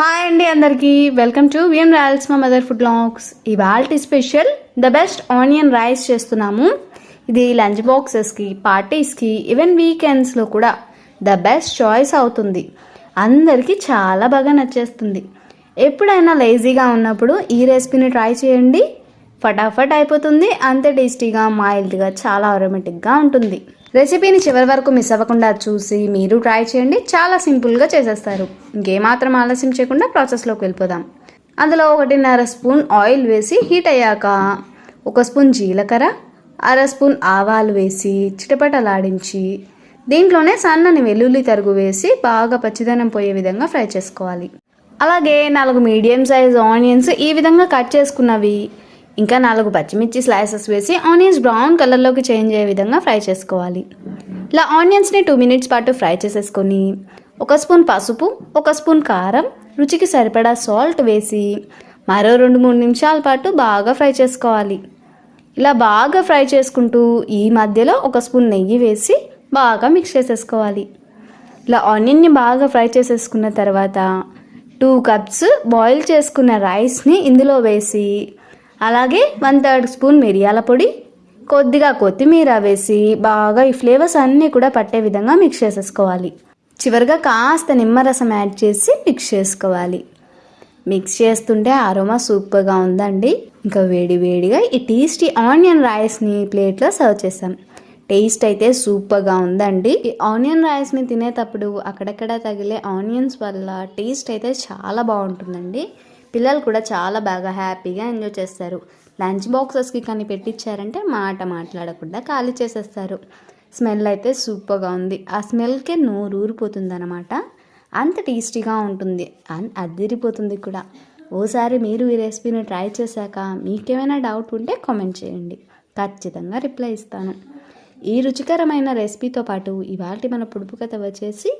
Hi అండి అందరికీ. Welcome to VM royals మా మదర్ ఫుడ్ లాగ్స్ ఇవాల్టి special the best onion rice చేస్తున్నాము. ఇది లంచ్ బాక్సెస్కి పార్టీస్కి ఈవెన్ వీకెండ్స్లో కూడా ద బెస్ట్ చాయిస్ అవుతుంది. అందరికీ చాలా బాగా నచ్చేస్తుంది. ఎప్పుడైనా లేజీగా ఉన్నప్పుడు ఈ రెసిపీని ట్రై చేయండి. ఫటాఫట్ అయిపోతుంది. అంతే టేస్టీగా మైల్డ్గా చాలా అరోమేటిక్గా ఉంటుంది. రెసిపీని చివరి వరకు మిస్ అవ్వకుండా చూసి మీరు ట్రై చేయండి. చాలా సింపుల్గా చేసేస్తారు. ఇంకేమాత్రం ఆలస్యం చేయకుండా ప్రాసెస్లోకి వెళ్ళిపోదాం. అందులో ఒకటిన్నర స్పూన్ ఆయిల్ వేసి హీట్ అయ్యాక ఒక స్పూన్ జీలకర్ర అర స్పూన్ ఆవాలు వేసి చిటపటలాడించి దీంట్లోనే సన్నని వెల్లుల్లి తరుగు వేసి బాగా పచ్చిదనం పోయే విధంగా ఫ్రై చేసుకోవాలి. అలాగే నాలుగు మీడియం సైజ్ ఆనియన్స్ ఈ విధంగా కట్ చేసుకున్నవి ఇంకా నాలుగు పచ్చిమిర్చి స్లైసెస్ వేసి ఆనియన్స్ బ్రౌన్ కలర్లోకి చేంజ్ అయ్యే విధంగా ఫ్రై చేసుకోవాలి. ఇలా ఆనియన్స్ని టూ మినిట్స్ పాటు ఫ్రై చేసేసుకొని ఒక స్పూన్ పసుపు ఒక స్పూన్ కారం రుచికి సరిపడా సాల్ట్ వేసి మరో రెండు మూడు నిమిషాల పాటు బాగా ఫ్రై చేసుకోవాలి. ఇలా బాగా ఫ్రై చేసుకుంటూ ఈ మధ్యలో ఒక స్పూన్ నెయ్యి వేసి బాగా మిక్స్ చేసేసుకోవాలి. ఇలా ఆనియన్ని బాగా ఫ్రై చేసేసుకున్న తర్వాత టూ కప్స్ బాయిల్ చేసుకున్న రైస్ని ఇందులో వేసి అలాగే వన్ థర్డ్ స్పూన్ మిరియాల పొడి కొద్దిగా కొత్తిమీర వేసి బాగా ఈ ఫ్లేవర్స్ అన్నీ కూడా పట్టే విధంగా మిక్స్ చేసేసుకోవాలి. చివరిగా కాస్త నిమ్మరసం యాడ్ చేసి మిక్స్ చేసుకోవాలి. మిక్స్ చేస్తుంటే అరోమా సూపర్గా ఉందండి. ఇంకా వేడి వేడిగా ఈ టేస్టీ ఆనియన్ రైస్ని ప్లేట్లో సర్వ్ చేసాం. టేస్ట్ అయితే సూపర్గా ఉందండి. ఈ ఆనియన్ రైస్ని తినేటప్పుడు అక్కడక్కడ తగిలే ఆనియన్స్ వల్ల టేస్ట్ అయితే చాలా బాగుంటుందండి. పిల్లలు కూడా చాలా బాగా హ్యాపీగా ఎంజాయ్ చేస్తారు. లంచ్ బాక్సెస్కి కానీ పెట్టించారంటే మాట మాట్లాడకుండా ఖాళీ చేసేస్తారు. స్మెల్ అయితే సూపర్గా ఉంది. ఆ స్మెల్కే నోరు ఊరిపోతుంది అనమాట అంత టేస్టీగా ఉంటుంది. అన్- అదిరిపోతుంది కూడా. ఓసారి మీరు ఈ రెసిపీని ట్రై చేశాక మీకేమైనా డౌట్ ఉంటే కామెంట్ చేయండి. ఖచ్చితంగా రిప్లై ఇస్తాను. ఈ రుచికరమైన రెసిపీతో పాటు ఇవాళ మన పొడుపు కథ వచ్చేసి